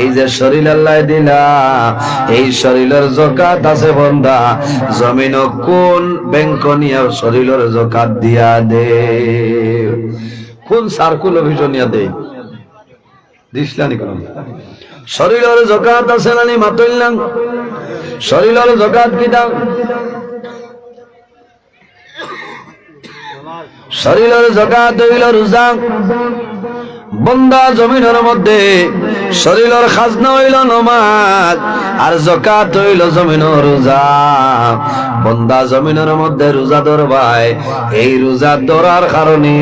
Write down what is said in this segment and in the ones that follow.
এই যে শরীর আল্লাহ দিলা, এই শরীরের জকাত আছে বন্ধা জমিন কোন ব্যাংক নিয়ে শরীরের জকাত দিয়া দে। কোন সার্কুল অফিস নিয়ে দে। দিসলানি শরীরের জকাত আছে নানি মাতইলাম শরীরের জকাত কি দাম শরীরের জকাত হইল রোজা। বন্দা জমিনের মধ্যে শরীরের খাজনা হইল নমাজ আর জকাত হইল জমিন রোজা। বন্দা জমিনের মধ্যে রোজা ধরবাই এই রোজা ধরার কারণে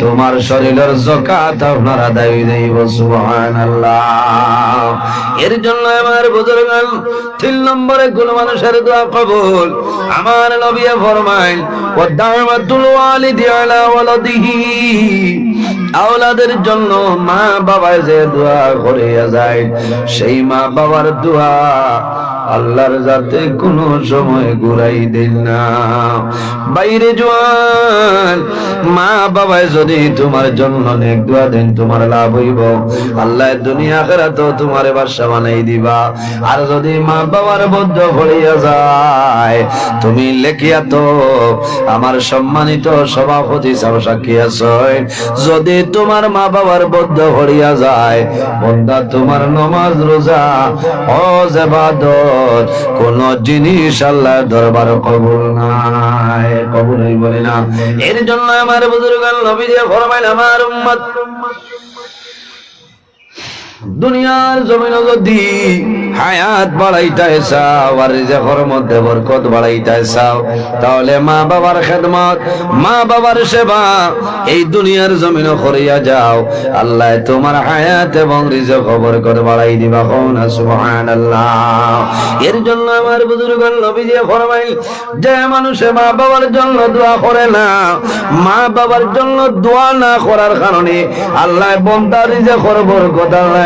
তোমার শরীরের জকাত আপনার আদায় দেব এর জন্য আমার বুজুর্গান তিন নম্বরে কোন মানুষের দোয়া কবুল। আমার নবী ফরমাইল ও দাওয়াতুল ওয়ালিদি আলা ওয়ালাদিহি। আওলাদের জন্য মা বাবায় যে দোয়া করে যায় সেই মা বাবার দোয়া আল্লাহর যাতে কোনো সময় ঘুরাই দেন না। বাইরে জোয়ান মা বাবায় যদি তোমার জন্য নেক দোয়া দেন, তোমার লাভ হইব। আল্লাহ দুনিয়া খেরা তো তোমার বাসা বানাই দিবা। আর যদি মা বাবার বদ্ধ ভরিয়া যায়, তুমি লেখিয়া তো আমার সম্মানিত সভাপতি সাহেব সাক্ষী আছয় যদি তোমার মা বাবার বদ্ধ ভরিয়া যায় বন্ধা তোমার নমাজ, রোজা, হজ কোন জিনিস আল্লাহ দরবার কবুল নাই। কবুল হইব না। এর জন্য আমার বুজুর্গ নবী যে ফরমাইল আমার উম্মত দুনিয়ার জমিন যদি হায়াত বাড়াইতে চাও, আর রিজেকের মধ্যে বরকত বাড়াইতে চাও। তাহলে মা বাবার খেদমত, মা বাবার সেবা, এই দুনিয়ার জমিন করিয়া যাও। আল্লাহ তোমার হায়াত এবং রিজেক বরকত বাড়াই দিবা কোন সুবহানাল্লাহ। এর জন্য আমার বুজুর্গ নবী দিয়ে ফরমাইল, যে মানুষে মা বাবার জন্য দোয়া করে না, মা বাবার জন্য দোয়া না করার কারণে আল্লাহ বন্দার রিজেকের বরকত আল্লাহ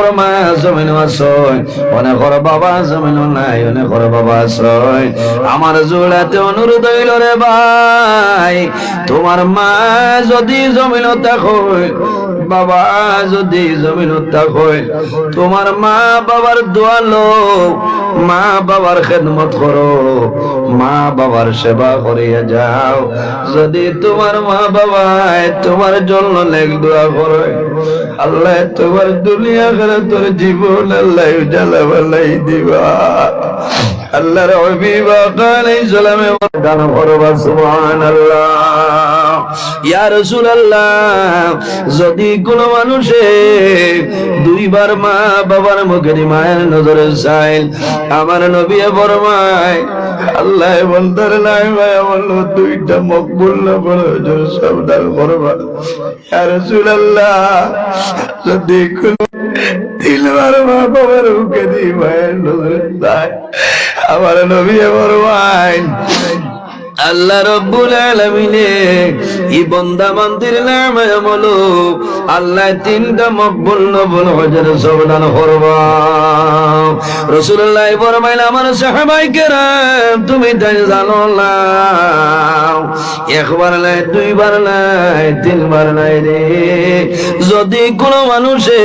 বাবা জমিন নাই বাবা আমার জোড়াতে অনুরোধ হইল রে ভাই, তোমার মা যদি জমিন বাবা যদি জমিন তোমার মা বাবার দোয়া লো, মা বাবার খেদমত করো, মা বাবার সেবা করিয়া যাও। যদি তোমার মা বাবা তোমার জন্য লেখ দোয়া করে আল্লাহ তোমার দুনিয়া করে তোর জীবন আল্লাহ জ্বালা বালাই দিবা। আল্লাহর অভিবাক আলাইহিস সালামে দান করবা, সুবহানাল্লাহ। যদি কোন মানুষে দুইবার মা বাবার মুখের মায়ের নজরে চাই আমার নবী ফরমায়, আল্লাহ বলতার নাই ভাই বলল দুইটা মকবুল না বড় সাবধান করবা মা মুখে আমার নবী ফরমায় আল্লাহ রব্বুল আলামিনে ই বন্দা মন্দির নামে আমলো আল্লাহ তিনটা মকবুল নবুল হজর সবদান করবা রাসূলুল্লাহ ফরমাইল, আমার সাহাবাই কেরাম, তুমি তাই জানো না। একবার নাই, দুইবার নাই, তিনবার নাই রে। যদি কোনো মানুষে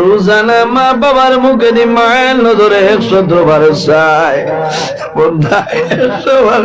রোজানা মা বাবার মুখে দি মায়ের নজরে একশো বার চায় বন্ধা একশো বার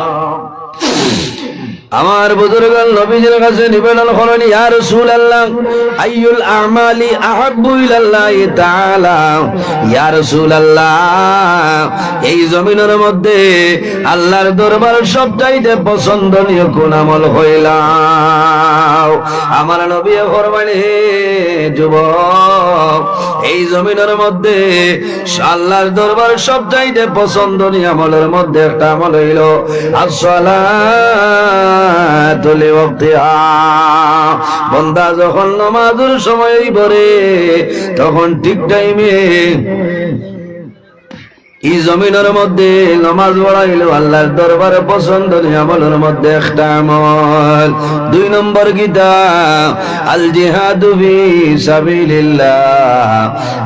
আমার বুজুর্গ নবীজির কাছে নিবেদন করেন, ইয়া রাসূলুল্লাহ, আইয়ুল আমালি আহাব্বু ইলাল্লাহি তাআলা। ইয়া রাসূলুল্লাহ, এই জমিনের মধ্যে আল্লাহর দরবার সবচাইতে পছন্দনীয় কোন আমল হইলাম আমার নবী ফরমানে যুবক, এই জমিনের মধ্যে আল্লাহর দরবার সবচাইতে পছন্দনীয় আমলের মধ্যে একটা আমল হইল, আসসালাতু। লিওয়াক্তিহা বন্দা যখন নমাজুর সময় পড়ে তখন ঠিক টাইমে এই জমিনের মধ্যে নমাজ পড়াইল আল্লাহর দরবারে পছন্দ আমলের মধ্যে একটা আমল। দুই নম্বর গীতা, আল জিহাদু ফি সাবিলিল্লাহ।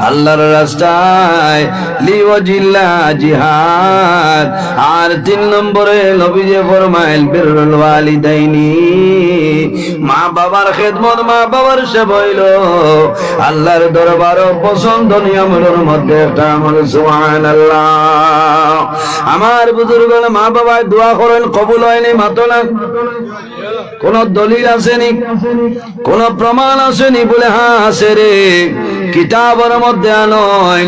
আল্লাহর রাস্তায় লিওয়াজিল্লাহ জিহাদ। আর তিন নম্বরে নবীজি ফরমাইল বিরুল ওয়ালিদাইনি। মা বাবার খেদমত, মা বাবার সেবা হইল। আল্লাহর দরবার পছন্দ নিয়মের মধ্যে একটা আমল, সুবহানাল্লাহ। আমার বুজুর্গ মা বাবা দোয়া করেন, কবুল হয়নি, মাতো না। কোন দলিল আসেনি, কোন প্রমাণ আসেনি বলে হ্যাঁ আছে রে। কিতাবের মধ্যে আনয়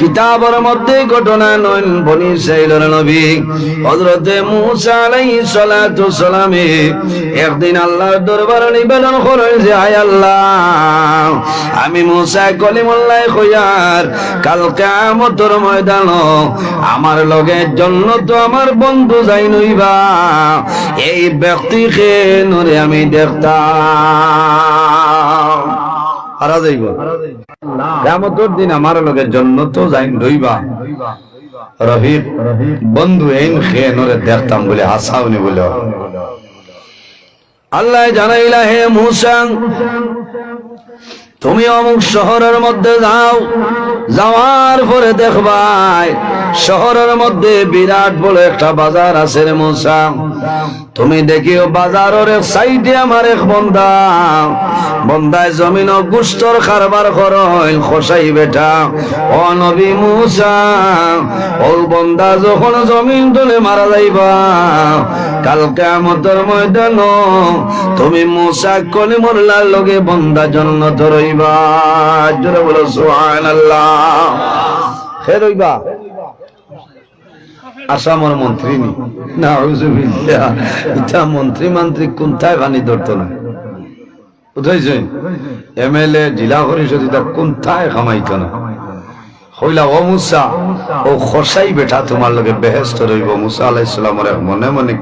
কিতাবের মধ্যে ঘটনা নয়, বনি সাইলর নবী হযরতে মূসা আলাইহিস সালাতু সালামে একদিন আল্লাহর দরবারে নিবেদন করেন যে আয় আল্লাহ, আমি মূসা কলিমুল্লাহ কইয়ার কাল কিয়ামতের ময়দান আমার লগে জন্য তো আমার বন্ধু যাই নইবা এই ব্যক্তিকে নরে আমি দেখতাম। হারা যাইব। কিয়ামতের দিন আমার লগে জন্য তো যাই রইবা রহিব, বন্ধু এইন খেয়ে নরে দেখতাম বলে হাসাওনি বলে। আল্লাহ জানাইলা হে মুসা, তুমি অমুক শহরের মধ্যে যাও। যাওয়ার পরে দেখবাই শহরের মধ্যে বিরাট বড় একটা বাজার আছে রে মুসা। তুমি দেখিও বাজারের সাইডে আমার এক বন্দা। বন্দায় জমিন গুস্তর কারবার করইল খসাই বেটা। ও নবী মুসা, ও বন্দা যখন জমিন তুলে মারা যাইবা কালকে আমতর ময়দান তুমি মুসা কলিমুল্লার লগে বন্দা জন্য ধরইবা। জোরে বলো, সুবহানাল্লাহ। হে আসামর মন্ত্রী নি। না এটা মন্ত্রী মন্ত্রী কোনটায় বানি ধরতো না। বুঝাইছেন এমএলএ জেলা পরিষদ এটা কোনটায় খামাইতো না। মনে মনে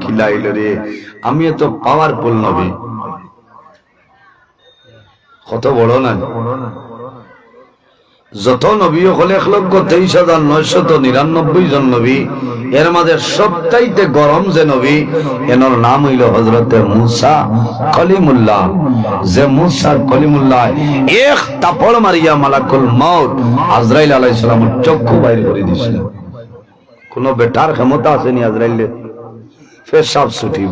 আমি এত পাওয়ারফুল নবী। কত বড় না যত নবী হলে এক লক্ষ তেইশ হাজার নয়শত নিরানব্বই জন নবী, এর মাঝে সবটাইতে গরম যে নবী, এনার নাম হইল হজরতে মুসা কলিমুল্লাহ যে মুসা কলিমুল্লাহ এক তাপড় মারিয়া মালাকুল মউত আজরাইল আলাইহিস সালামের চক্ষু বাইর করে দিছিল কোন বেটার ক্ষমতা আসেনি আজরাইলের ফের সব ছুটিব।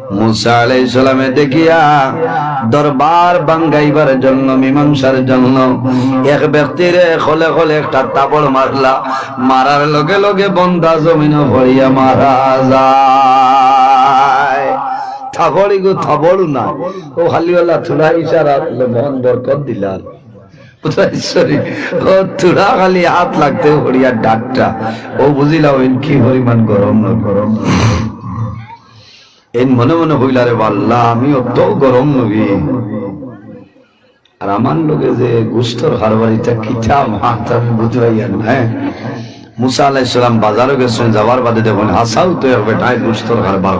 মুসা আলাই সালামে দেখিয়া দরবার বাঙ্গাইবার জন্য, মীমাংসার জন্য এক ব্যক্তির খলে খলে একটা তাবড় মারলা। মারার লগে লগে বন্দা জমিন ভরিয়া মারা যায়। থাবড়ি গো, থাবড়ু না। ও হালিওয়ালা থুলা ইশারা মন বরকত দিলাল। তুড়া খালি হাত লাগতে হরিয়া ডাকটা। ও বুঝিলাম কি পরিমাণ গরম না গরম। এই মনে মনে হইলা রে বাল্লা আমি অত গরম নবী। আর আমার লোকে যে গুস্তর হারবারিটা মাত আমি বুঝাইয়া না হ্যাঁ? মুসা আলাইসালাম বাজারে গেছেন বাদে দেখুন হাসাও তো হারবার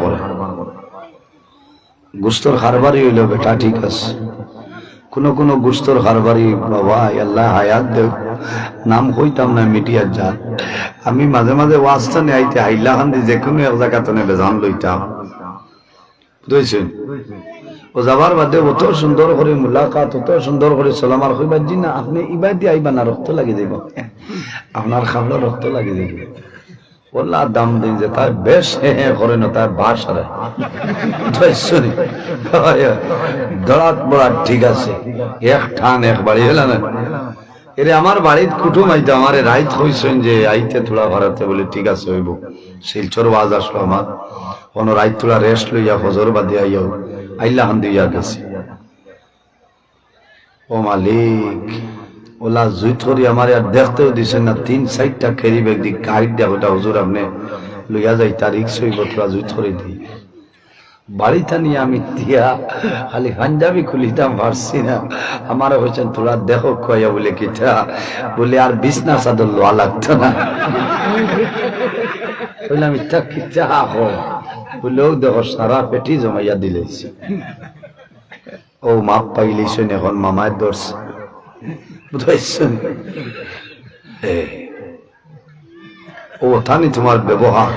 হারবারই হইল, বেটা, ঠিক আছে। কোন কোন গুস্তর হারবারি, বাবা, আল্লাহ হায়াত দেব নাম কইতাম না মিডিয়ার যান আমি মাঝে মাঝে ওয়াজটা আইতে হাইলা খান যে কোনো এক জায়গা তনে বেজান লইতাম। বুঝছেন? ও যাবার বাদে অত সুন্দর করে মুলাকাত, অত সুন্দর করে না আপনি ইবার দিয়ে আইবা না, রক্ত লাগি যাইব। আপনার খাবলা রক্ত লাগি যাইব। বললা, দাম দিন যে তার বেশ, হে করে না, তার বাস হারায় শুনি। দড়াত বড়াত ঠিক আছে। এক ঠান, এক বাড়ি হল না। এরে আমার বাড়িত কুটুম আইতে, আমার রাইত হইছেন যে আইতে থোড়া ভাড়াতে বলে ঠিক আছে হইব। শিলচর ওয়াজ আসলো আমার। কোন রাইত থোড়া রেস্ট লইয়া হজর বাদে আইয়াও, আইলা হান দিয়া গেছি। ও মালিক, ওলা জুইত করি আমার আর দেখতেও দিছেন না, তিন চারটা খেরি বেগ দি গাইড দেখ ওটা হুজুর আপনি লইয়া যাই, তারিখ সই বতরা জুই করে দিই বাড়িটা নিয়ে আমি দিয়া খালি পাঞ্জাবি খুলিতাম, পারছি না। আমার হয়েছেন তোরা দেখো কয়া বলে কিটা। বলে আর বিছনা চাদর লোয়া লাগতো না। বললাম ইটা কিটা হয় বলেও দেখো সারা পেটি জমাইয়া দিলেছি। ও মাপ পাইলিছেন এখন মামায় ধরছে বুঝাইছেন ও থানি তোমার ব্যবহার।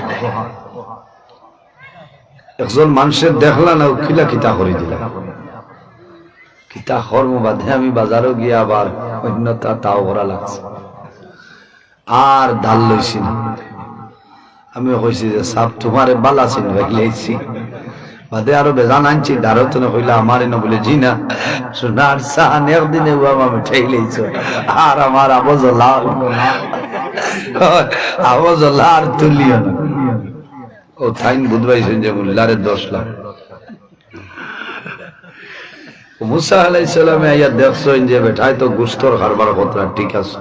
একজন মানুষের দেখলা না উকিলা কিতা করে দিলা। কিতা কর্ম বাদে আমি বাজারও গিয়ে আবার অন্যতা তাও করা লাগছে। আর ডাল লইছি না। আমি কইছি যে, সাপ তোমারে বালা চিন ভাইলাইছি বাদে আরও বেজান আনছি দারত না কইলা, আমার এনে বলে জি না সোনার সান একদিনে বাবা আমি ঠেইলেইছ আর আমার আবজ লাল আবজ লাল তুলিও না। ও থাইন বুধবাইছেন যে মুল্লারে দশ লাখ। মুসা আলাই সালামে আইয়া দেখছেন যে বেটায় তো গুস্তর হারবার কথা, ঠিক আছে।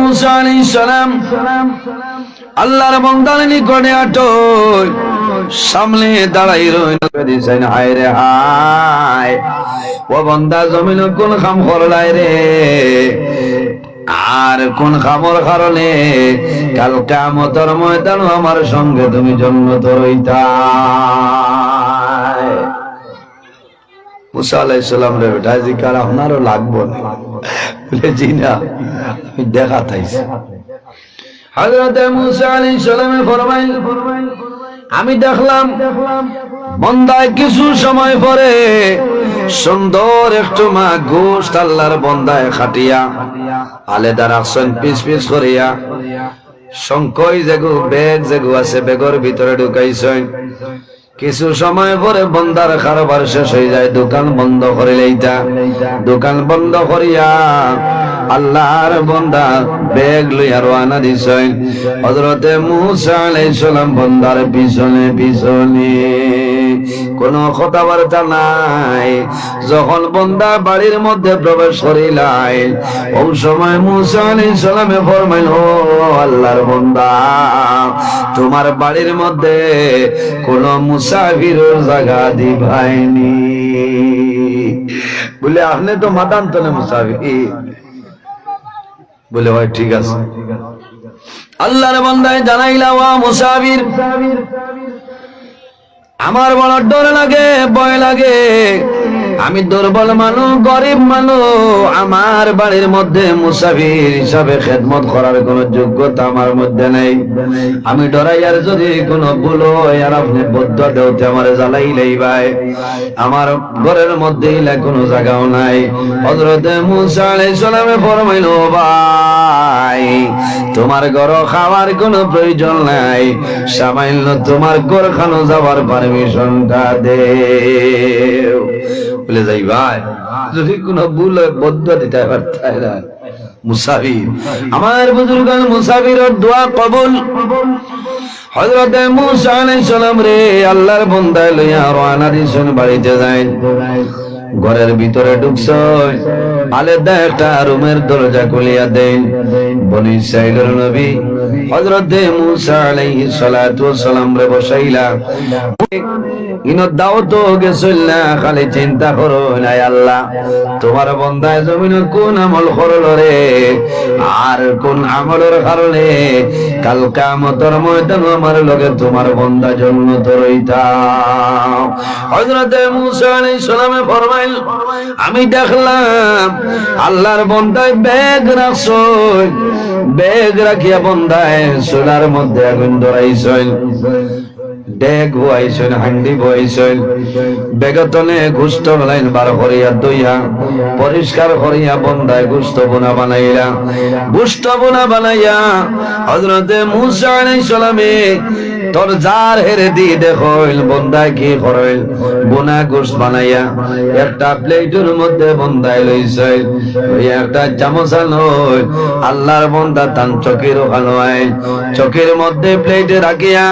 মুসা আলাইহিস সালাম আল্লাহর বান্দার নিকটে সামনে দাঁড়াই হায় রে, হায়, ও বান্দা, জমিন কোন কাম করলাই রে? আর কোন খামর কারণে কাল কামতর ময়দান আমার সঙ্গে তুমি জন্ম আলাইসাল্লাম রে বেটা লাগবো দেখা আমি দেখলাম বন্দায় কিছু সময় পরে সুন্দর একটু মা গোস্ত আল্লাহর বন্দায় খাটিয়া, আলেদা রাখছেন, পিস পিস করিয়া। শঙ্কই যেগু, বেগ যেগু আছে, বেগর ভিতরে ঢুকাইছেন। কিছু সময় পরে বন্দার কারবার শেষ হয়ে যায়, দোকান বন্ধ করে লইতা। দোকান বন্ধ করিয়া আল্লাহর বন্দা বেগ লইয়া রওনা দিছেন। হযরতে মূসা আলাইহিস সালাম বন্দার পিছনে পিছনে। কোন কথাবার্তা নাই। যখন বন্দা বাড়ির মধ্যে প্রবেশ করিলাই, ওই সময় মুসা আলাইহিস সালামে ফরমাইল, ও আল্লাহর বন্দা, তোমার বাড়ির মধ্যে কোন মুসাফিরের জায়গা দিবাইনি। বলে, আপনি তো মাদান তলে মুসাফির বলে, ভাই, ঠিক আছে। আল্লাহর বন্দায় জানাইলা ওয়া মুসাফির আমার বড় ডর লাগে ভয় লাগে। আমি দুর্বল মানুষ গরিব মানুষ আমার বাড়ির মধ্যে মুসাফির হিসাবে খেদমত করার কোন যোগ্যতা আমার মধ্যে নেই। আমি ডরাই আর যদি কোনো ভুল আর আপনি বদ্ধ দেওতে আমার জ্বালাই লইবাই আমার ঘরের মধ্যে কোনো জায়গাও নাই। হজরতে মুসা আলাইহিস সালামে ফরমাইল, ভাই, তোমার ঘর খাওয়ার কোনো প্রয়োজন নাই। সামান্য তোমার ঘর খানো যাওয়ার পারমিশনটা দে। বলে যাই, ভাই। যদি কোনো ভুল হয় বদ্ধ দিতে পারতাই না? মুসাফির। আমার বুজুর্গ মুসাফিরের দোয়া কবুল। আলাইহিস সালাম রে, আল্লাহর বান্দায় লইয়া রওনা দিছেন, বাড়িতে যায় ঘরের ভিতরে ঢুকছ আলেদা একটা রুমের দরজা খুলিয়া দেন। বনি ইসরাইলের নবী হযরত মুসা আলাইহিস সালাতু সালাম রে বসাইলা। ইনো খালি চিন্তা করো নাই আল্লাহ, তোমার বন্দায় জমিন কোন আমল করল রে? আর কোন আমলের কারণে কাল কামতর ময়দান আমার লগে তোমার বন্দা জন্ম ধরইতাম হযরত মুসা আলাইহিস সালামে ফরমাইল, আমি দেখলাম আল্লাহর বন্দায় ব্যাগ রাখছো ব্যাগ রাখিয়া বন্দায় সোলার মধ্যে আগুন ধরাইছেন। ডেক বইছেন হান্ডি বইছেন। বেগতনে গুস্ত লাইন বার করিয়া দইয়া, পরিষ্কার করিয়া বন্দায় গুস্ত বোনা বানাইয়া। গুস্ত বোনা বানাইয়া হজরতে মুসা সালামে তোর যার হেরে দি দেখইল বন্দায় কি করইল বোনা গোস্ত বানাইয়া একটা প্লেটের মধ্যে বন্দায় লইছে একটা চামচ আনল আল্লাহর বন্দা তান চকির ওখানো চকির মধ্যে প্লেটে রাখিয়া,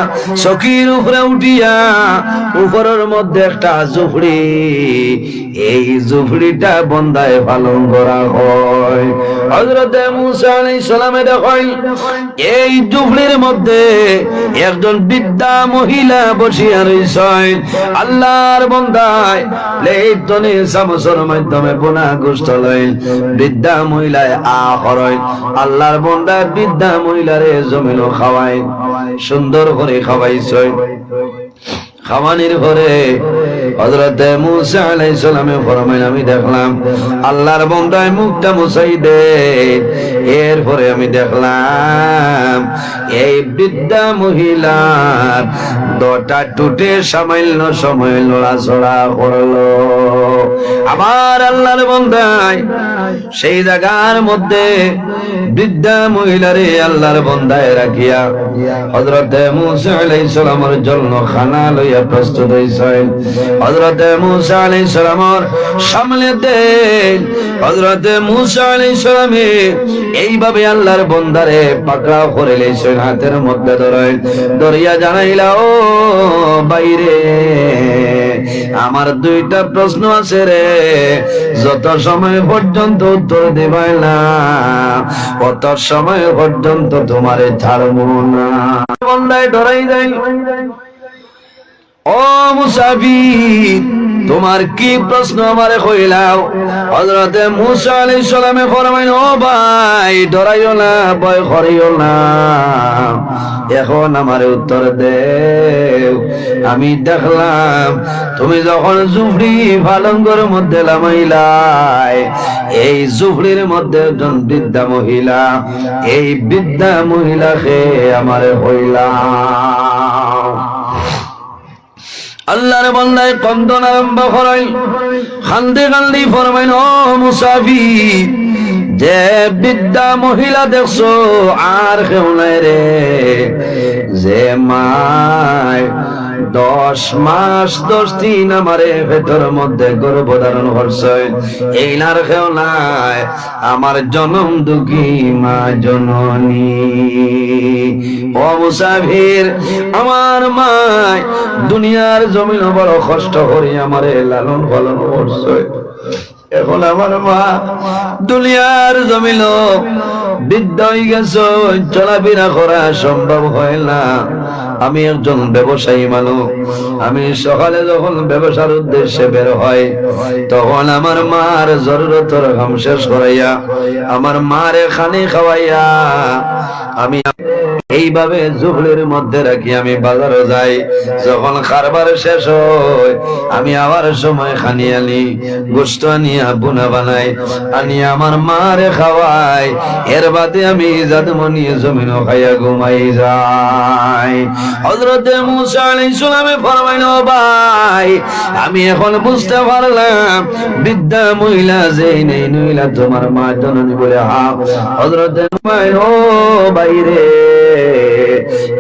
চকির উপরে উঠিয়া উপরের মধ্যে একটা জুফড়ি। এই জুফড়িটা বন্দায় পালন করা হয়। হযরতে মুসা আলাইহিস সালামে দেখেন, এই জুফড়ির মধ্যে একজন বৃদ্ধা মহিলা বসিয়া রইছেন আল্লাহর বন্দায় লেইতনে সামসর মাধ্যমে বোনা গোস্ত লইল। বৃদ্ধা মহিলায় আ আল্লাহর বন্দায় বৃদ্ধা মহিলারে জমিন খাওয়াই সুন্দর করে খাওয়াইছ খাওয়ানির পরে হযরতে মুসা আলাইহিস সালামে ফরমাইল আমি দেখলাম আল্লাহর বন্দায় মুখটা মুছাই দে। এরপরে আমি দেখলাম এই বৃদ্ধা মহিলার দটা টুটে সামান্য সময় লড়াচড়া করল। আবার আল্লাহর বন্দায় সেই জায়গার মধ্যে বৃদ্ধা মহিলারে আল্লাহর বন্দায় রাখিয়া হযরতে মুসা আলাইহিস সালামের জন্য খানা লইয়া প্রস্তুত হইছেন। হাতের মধ্যে ধরেন। দরিয়া জানাইলা ও বাইরে, আমার দুইটা প্রশ্ন আছে রে। যত সময় পর্যন্ত উত্তর দেবাই না কত সময় পর্যন্ত তোমারে ছাড়বো না। বন্দায় ডরাই যাই তোমার কি প্রশ্ন আমারে কইলাও হযরতে মুসা আলাইহিস সালামে ফরমাইন ও ভাই, ডরাইও না, ভয় করিও না। এখন আমারে উত্তর দে আমি দেখলাম, তুমি যখন জুফরি পালঙ্গর মধ্যে লামাইলাই এই জুফরির মধ্যে একজন বৃদ্ধা মহিলা, এই বৃদ্ধা মহিলাকে আমারে হইলাম। আল্লাহর বান্দায় কন্দন আরম্ভ করাই। খান্দে কান্দি ফরমাইন, ও মুসাফির যে বিদ্যা মহিলা দেখছ, আর কেউ নাই রে। যে মায় দশ মাস, দশ দিন আমারে ভেতর মধ্যে গর্ভ ধারণ করছে। এই নার কেউ নাই, আমার জনম দুঃখী মা জননী। আমার মায়, দুনিয়ার জমিন বড় কষ্ট করি আমারে লালন পালন করছে। এখন আমার মা, দুনিয়ার জমিল বৃদ্ধ গেছ, চলাফেরা করা সম্ভব হয় না। আমি একজন ব্যবসায়ী মানুষ। আমি সকালে যখন ব্যবসার উদ্দেশ্যে বের হয়, তখন আমার মার জরুরতর ঘাম শেষ করাইয়া, আমার মারে খানি খাওয়াইয়া, আমি এইভাবে জুহলের মধ্যে রাখি আমি বাজারে যাই। যখন কারবার শেষ হয়, আমি আবার সময় খানি আনি গোস্ত আনিয়া বুনা বানাই আনি আমার মারে খাওয়াই। এর বাদে আমি জাদমনি জমিন খাইয়া ঘুমাই যাই। হযরতে মুসা আলাইহিস সালামে ফরমাইল, "ও ভাই, আমি এখন বুঝতে পারলাম, বৃদ্ধা মহিলা যেই নেই, নইলা তোমার মা জননী বলে হা হযরতে ও বাইরে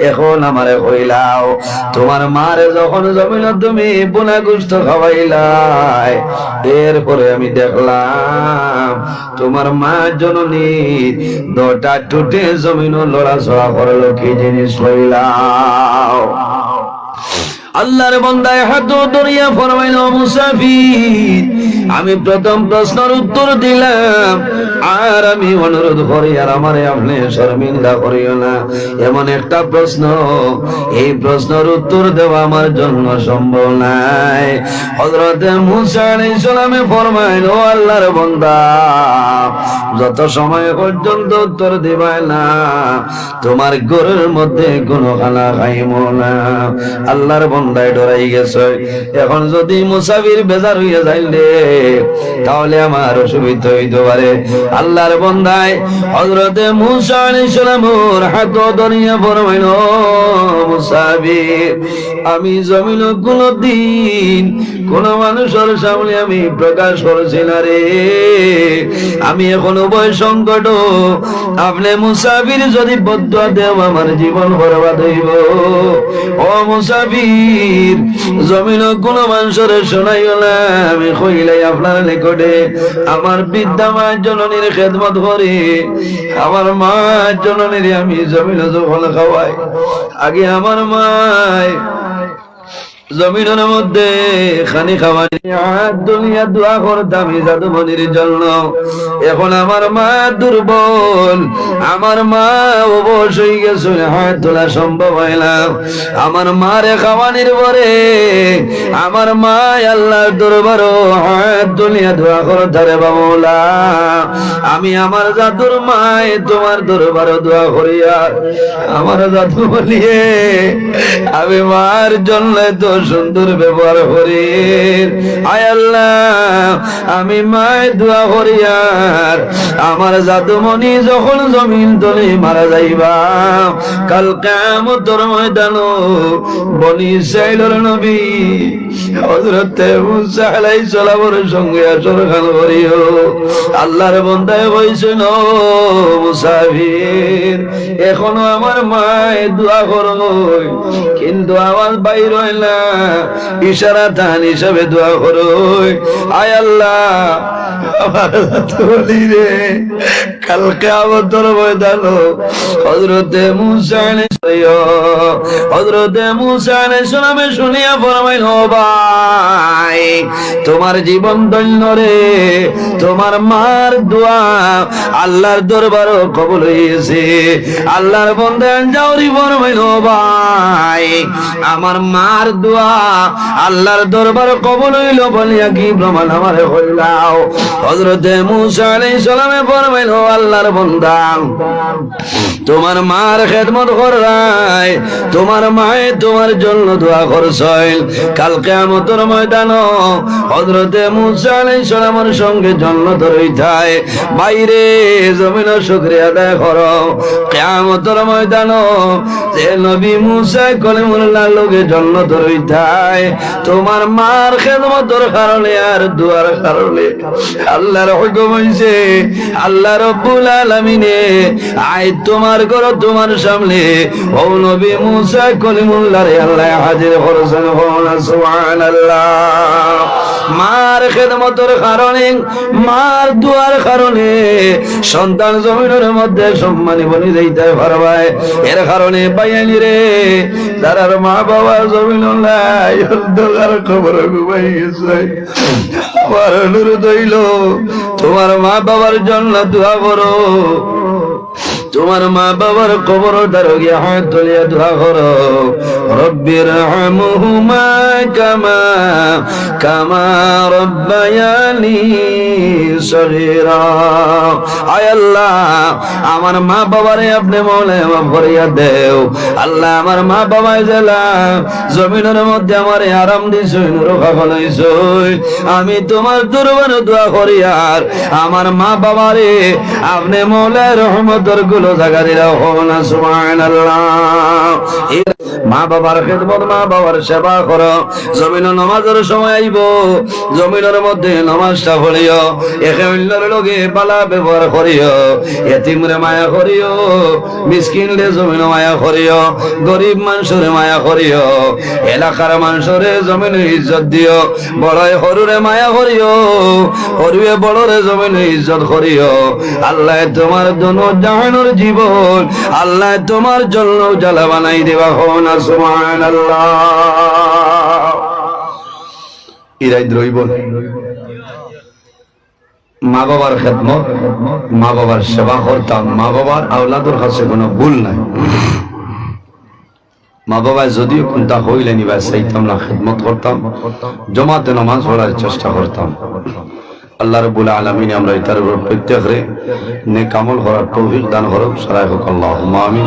এখন আমারে কইলাও, তোমার মারে যখন জমিন তুমি বোনা গুস্ত খাওয়াইলাই, এরপরে আমি দেখলাম তোমার মা জননী দটা টুটে জমিন লড়াচড়া করল কি জিনিস কইলাও আল্লাহর বন্দায় হাত দরিয়া ফরমাইল মুসাফির আমি প্রথম প্রশ্নের উত্তর দিলাম, আর আমি অনুরোধ করি, আর আমারে আপনি শর্মিন্দা করিও না। এমন একটা প্রশ্ন, এই প্রশ্নের উত্তর দেওয়া আমার জন্য সম্ভব নাই। হযরতে মুসা আলাইহিস সালামে ফরমাইল, ও আল্লাহর বান্দা, যত সময় পর্যন্ত উত্তর দিবাই না, তোমার গরুর মধ্যে কোনো খানা খাইব না। আল্লাহর বন্দায় ডরাই গেছে। এখন যদি মুসাফির বেজার হইয়া যাইলে তাহলে আমার অসুবিধা হইতে পারে। আল্লাহর বন্দায় হজরতে মুসা হাত ধরিয়া ফরমাইল মুসাফির আমি জমিন কোন দিন, কোন মানুষের সামনে আমি প্রকাশ করছি না রে। আমি এখন উভয় সংকট আপনি মুসাফির যদি বদ্ধ দেও, আমার জীবন বরবাদ হইব। ও মুসাফির জমিন কোন মানুষের শোনাইও না আমি কইলাই আপনার নিকটে আমার বিদ্যা মায়ের জননীর খেদমত করি। আমার মায়ের জননীর আমি জমিন যখন খাওয়াই। আগে আমার মায় জমিনের মধ্যে খানি খাওয়ানি। দুনিয়া দোয়া করতাম জাদু মনির জন্য। এখন আমার মা দুর্বল, আমার মা অবশ হয়ে গেছে, হাত তোলা সম্ভব হয় না। আমার মারে খাওয়ানির পরে আমার মা আল্লাহর দরবার হাত দুনিয়া দোয়া করতারে বাবুলা, আমি আমার জাদুর মায় তোমার দরবার দোয়া করিয়া আমার জাদু বলিয়ে আমি মার জন্য তো সুন্দর ব্যবহার করি। আয় আল্লাহ, আমি মায় দোয়া করি আর আমার জাদুমণি যখন জমিন তলে মারা যাইবা, কাল কামতর ময়দান বনি সাইলর নবী আল্লাহর বন্দায় হইছেন মুসাফির, এখনও আমার মায় দোয়া করই কিন্তু আওয়াজ বাইর না। ইশারা তান হিসাবে দোয়া করই আয় আল্লাহ, আমার বলি রে। কালকে আবদ্ধর ময়দান হজরতে মুসা আলাইহিস হজরতে মুসা আলাইহিস সালামে শুনিয়া ফরমাইল ভাই, তোমার জীবন ধন্য রে। তোমার মার দোয়া আল্লাহর দরবার কবুল হয়েছে আল্লাহর বন্দান যাওরি ফরমাইল ভাই, আমার মার দোয়া আল্লাহর দরবার কবুল হইল বলিয়া কি প্রমাণ আমারে হইলাও? হযরতে মুসা আলাইহিস সালামে ফরমাইল, ও আল্লাহর বান্দা, তোমার মার খেদমত করাই তোমার মায়ে তোমার জন্য দোয়া করছইল কাল কিয়ামতের ময়দান হযরতে মুসা আলাইহিস সালামের সঙ্গে জন্নত রইতায় বাইরে জমিন শুকরিয়া আদায় করো। কিয়ামতের ময়দান যে নবী মুসা কলিমুল্লাহ লোকে জন্নত রইতায় তোমার মার খেদমতের কারণে আর দুয়ার কারণে। আল্লাহর হুকুম হইছে, আল্লাহ রব্বুল আলামিনে আই তোমার তোমার সামনে। ও নবী মুসা কলিমুল্লাহ আল্লাহ হাজির করেছেন সুবহানাল্লাহ। মার খেদমতের কারণে, মার দুয়ার কারণে। সন্তান জমিনের মধ্যে সম্মানী বনি যাইতে পারবায়। এর কারণে বাইয়ানি রে, তারার মা বাবা জমিন তোমার মা বাবার জন্য দোয়া করো। তোমার মা বাবার কবর দ্বার গিয়ে হাত তুলিয়া দোয়া করো। রব্বির হামহুমা কামা কামা রব্বায়ানি সগীরা। আয় আল্লাহ, আমার মা বাবারে আপনি মাফ করিয়া দেও। আল্লাহ, আমার মা বাবাই জেলা, জমিনের মধ্যে আমার আরাম দিছই রক্ষা ফলাইছই আমি তোমার দুর্বার দোয়া করি আর আমার মা বাবারে আপনি মৌলা রহমতরগুলো মা বাবার খেদমত মা বাবার সেবা করো। জমিন নমাজের সময় আইব, জমিনের মধ্যে নমাজটা একে অন্যর লগে পালা ব্যবহার করিও, এতিমরে মায়া করিও, মিসকিন রে জমিন মায়া করিও, গরিব মানুষরে মায়া করিও, এলাকার মানুষরে জমিন ইজ্জত দিও, বড়ই সরুরে মায়া করিও সরুয়ে বড়রে জমিন ইজ্জত করিও। আল্লাহ তোমার দোনো জাহানোর জীবন। আল্লাহ তোমার জন্য জ্বালা বানাই দেবা হন সুবহানাল্লাহ। ইরাই দ্রৈব। মা বাবার খেদমত, মা বাবার সেবা করতাম মা বাবার আওলাদর কাছে কোনো ভুল নাই। মা বাবা যদিও কোনটা হইলে নিবা চাইতাম না খেদমত করতাম, জমাতে নামাজ পড়ার চেষ্টা করতাম। আল্লাহ রবুল আলমিন আমরা ইতার প্রত্যেক রে, নেক আমল করার তৌফিক দান করুক সারাই হোক আল্লাহ। আমিন।